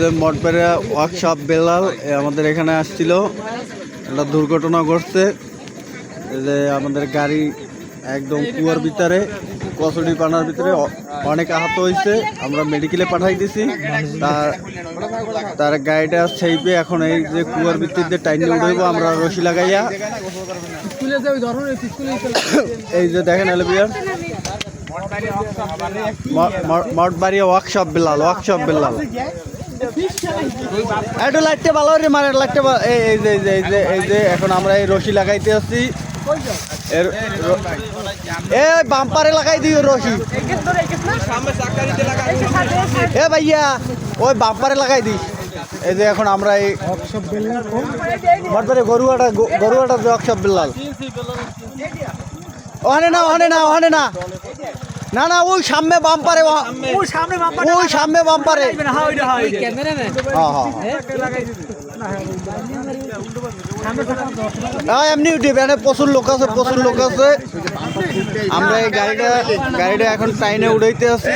যে মঠবেড়া ওয়ার্কশপ বেলাল এ আমাদের এখানে আসছিল। একটা দুর্ঘটনা ঘটছে। যে আমাদের গাড়ি একদম কুয়ার ভিতরে কচুরি পানার ভিতরে অনেক আহত হয়েছে। আমরা মেডিকেলে পাঠাই দিছি। তার তার গাড়িটা সেইপে এখন এই যে কুয়ার ভিত্তিতে টাইনে উঠাইবো আমরা রশি লাগাইয়া। এই যে দেখেন এলবিয়ার মঠবাড়ি ওয়ার্কশপ বেলাল ওয়ার্কশপ বেলাল একটু লাইটটা ভালো রে মারে ভালো- এই এই যে এই যে এই যে এখন আমরা এই রশি লাগাইতে আসছি। এ বাম্পারে লাগাই দিও রশি। এ ভাইয়া, ওই বাম্পারে লাগাই দিস। এই যে এখন আমরা এই মঠবাড়ি গরুয়াটা গরুয়াটা ওয়ার্কশপ বেলাল ওখানে না ওখানে না ওখানে না। না না ওই সামনে বাম্পারে ওই সামনে বাম্পারে ওই সামনে বাম্পারে। হ্যাঁ হ্যাঁ। হ্যাঁ এমনি উঠে এখানে প্রচুর লোক আছে প্রচুর লোক আছে। আমরা এই গাড়িটা গাড়িটা এখন টাইনে উড়াইতে আছি